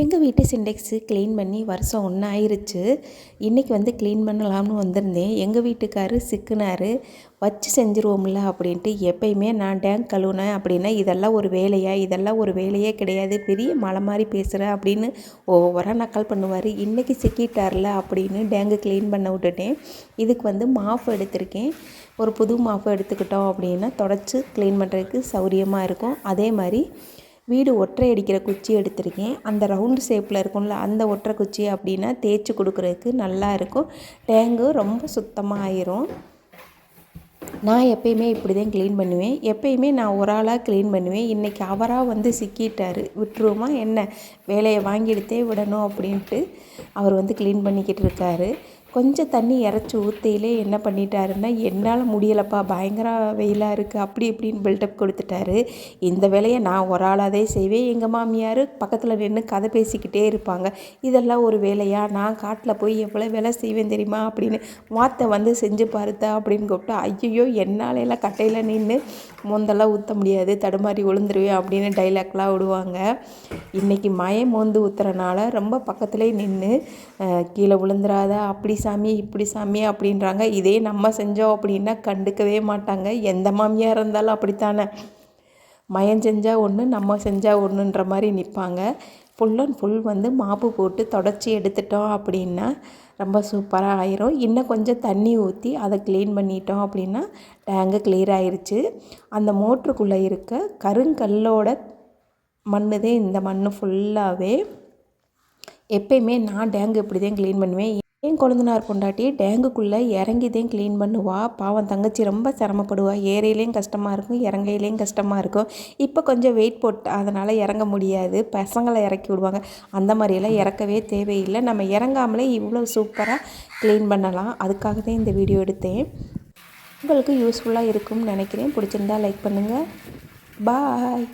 எங்கள் வீட்டு சிண்டெக்ஸு க்ளீன் பண்ணி வருஷம் ஒன்று ஆயிருச்சு இன்றைக்கி வந்து க்ளீன் பண்ணலாம்னு வந்திருந்தேன். எங்கள் வீட்டுக்காரு சிக்குனார். வச்சு செஞ்சுருவோம்ல அப்படின்ட்டு எப்பயுமே நான் டேங்க் கழுவுனேன் அப்படின்னா இதெல்லாம் ஒரு வேலையா? இதெல்லாம் ஒரு வேலையே கிடையாது. பெரிய மலை மாதிரி பேசுகிறேன் அப்படின்னு ஓவராக நக்கல் பண்ணுவார். இன்றைக்கி சிக்கிட்டார்ல அப்படின்னு டேங்கு க்ளீன் பண்ண விட்டுட்டேன். இதுக்கு வந்து மாஃப் எடுத்திருக்கேன். ஒரு புது மாஃப் எடுத்துக்கிட்டோம் அப்படின்னா தொடச்சி க்ளீன் பண்ணுறதுக்கு சௌரியமாக இருக்கும். அதே மாதிரி வீடு ஒற்றை அடிக்கிற குச்சி எடுத்திருக்கேன். அந்த ரவுண்டு ஷேப்பில் இருக்கும்ல அந்த ஒற்றை குச்சி அப்படின்னா தேய்ச்சி கொடுக்குறதுக்கு நல்லா இருக்கும். டேங்கு ரொம்ப சுத்தமாக ஆயிரும். நான் எப்பயுமே இப்படி தான் க்ளீன் பண்ணுவேன். எப்பயுமே நான் ஒரு ஆளாக க்ளீன் பண்ணுவேன். இன்றைக்கி அவராக வந்து சிக்கிட்டார். விட்டுருவோமா என்ன? வேலையை வாங்கி எடுத்தே விடணும் அப்படின்ட்டு அவர் வந்து க்ளீன் பண்ணிக்கிட்டு இருக்காரு. கொஞ்சம் தண்ணி இறச்சி ஊற்றியிலே என்ன பண்ணிட்டாருன்னா என்னால் முடியலப்பா பயங்கர வெயிலாக இருக்குது அப்படி இப்படின்னு பில்டப் கொடுத்துட்டாரு. இந்த வேலையை நான் ஒரு ஆளாதே செய்வேன். எங்கள் மாமியார் பக்கத்தில் நின்று கதை பேசிக்கிட்டே இருப்பாங்க. இதெல்லாம் ஒரு வேலையாக நான் காட்டில் போய் எவ்வளோ வேலை செய்வேன் தெரியுமா? அப்படின்னு வார்த்தை வந்து செஞ்சு பாருத்தா அப்படின்னு கூப்பிட்டு ஐயோ என்னால் எல்லாம் கட்டையில் நின்று மொந்தெல்லாம் ஊற்ற முடியாது தடுமாறி விழுந்துருவேன் அப்படின்னு டைலாக்லாம் விடுவாங்க. இன்றைக்கி மயம் மோந்து ஊற்றுறனால ரொம்ப பக்கத்துலேயே நின்று கீழே விழுந்துராத அப்படி சாமி இப்படி சாமி அப்படின்றாங்க. இதே நம்ம செஞ்சோம் அப்படின்னா கண்டுக்கவே மாட்டாங்க. எந்த மாமியாக இருந்தாலும் அப்படித்தானே? மயம் செஞ்சால் ஒன்று நம்ம செஞ்சால் ஒன்றுன்ற மாதிரி நிற்பாங்க ஃபுல் அண்ட் ஃபுல் வந்து மாப்பு போட்டு தொடச்சி எடுத்துட்டோம் அப்படின்னா ரொம்ப சூப்பராக ஆயிரும். இன்னும் கொஞ்சம் தண்ணி ஊற்றி அதை க்ளீன் பண்ணிட்டோம் அப்படின்னா டேங்கு கிளியர் ஆயிடுச்சு அந்த மோட்ருக்குள்ளே இருக்க கருங்கல்லோட மண்ணுதே இந்த மண் ஃபுல்லாகவே எப்பயுமே நான் டேங்கு இப்படி தான் க்ளீன் பண்ணுவேன். என் கொழுந்தனார் பொண்டாட்டி டேங்குக்குள்ளே இறங்கி தான் க்ளீன் பண்ணுவா. பாவம் தங்கச்சி ரொம்ப சிரமப்படுவா. ஏறையிலையும் கஷ்டமாக இருக்கும் இறங்கையிலையும் கஷ்டமாக இருக்கும். இப்போ கொஞ்சம் வெயிட் போட்டு அதனால் இறங்க முடியாது. பசங்களை இறக்கி விடுவாங்க. அந்த மாதிரியெல்லாம் இறக்கவே தேவையில்லை. நம்ம இறங்காமலே இவ்வளோ சூப்பராக க்ளீன் பண்ணலாம். அதுக்காக தான் இந்த வீடியோ எடுத்தேன். உங்களுக்கு யூஸ்ஃபுல்லாக இருக்கும்னு நினைக்கிறேன். பிடிச்சிருந்தா லைக் பண்ணுங்கள் பாய்